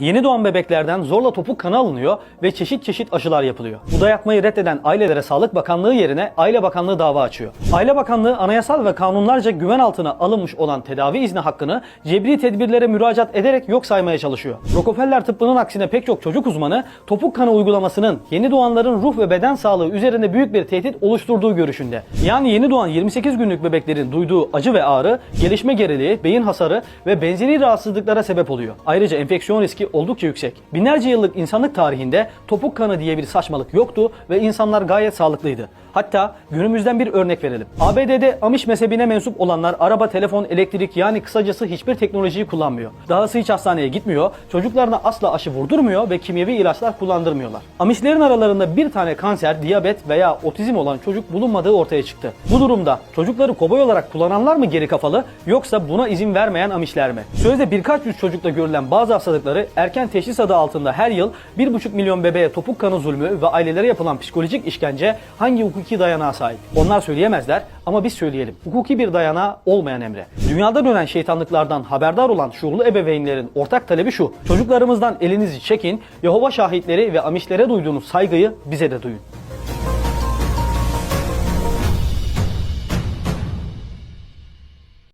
Yeni doğan bebeklerden zorla topuk kanı alınıyor ve çeşit çeşit aşılar yapılıyor. Bu dayatmayı reddeden ailelere Sağlık Bakanlığı yerine Aile Bakanlığı dava açıyor. Aile Bakanlığı anayasal ve kanunlarca güven altına alınmış olan tedavi izni hakkını cebri tedbirlere müracaat ederek yok saymaya çalışıyor. Rockefeller tıbbının aksine pek çok çocuk uzmanı topuk kanı uygulamasının yeni doğanların ruh ve beden sağlığı üzerinde büyük bir tehdit oluşturduğu görüşünde. Yani yeni doğan 28 günlük bebeklerin duyduğu acı ve ağrı, gelişme geriliği, beyin hasarı ve benzeri rahatsızlıklara sebep oluyor. Ayrıca enfeksiyon riski oldukça yüksek. Binlerce yıllık insanlık tarihinde topuk kanı diye bir saçmalık yoktu ve insanlar gayet sağlıklıydı. Hatta günümüzden bir örnek verelim. ABD'de Amiş mezhebine mensup olanlar araba, telefon, elektrik yani kısacası hiçbir teknolojiyi kullanmıyor. Dahası hiç hastaneye gitmiyor, çocuklarına asla aşı vurdurmuyor ve kimyevi ilaçlar kullandırmıyorlar. Amişlerin aralarında bir tane kanser, diyabet veya otizm olan çocuk bulunmadığı ortaya çıktı. Bu durumda çocukları kobay olarak kullananlar mı geri kafalı yoksa buna izin vermeyen Amişler mi? Sözde birkaç yüz çocukta görülen bazı hastalıkları erken teşhis adı altında her yıl 1,5 milyon bebeğe topuk kanı zulmü ve ailelere yapılan psikolojik işkence hangi hukuki dayanağa sahip? Onlar söyleyemezler ama biz söyleyelim. Hukuki bir dayanağı olmayan emre. Dünyada dönen şeytanlıklardan haberdar olan şuurlu ebeveynlerin ortak talebi şu. Çocuklarımızdan elinizi çekin, Yehova şahitleri ve Amişlere duyduğunuz saygıyı bize de duyun.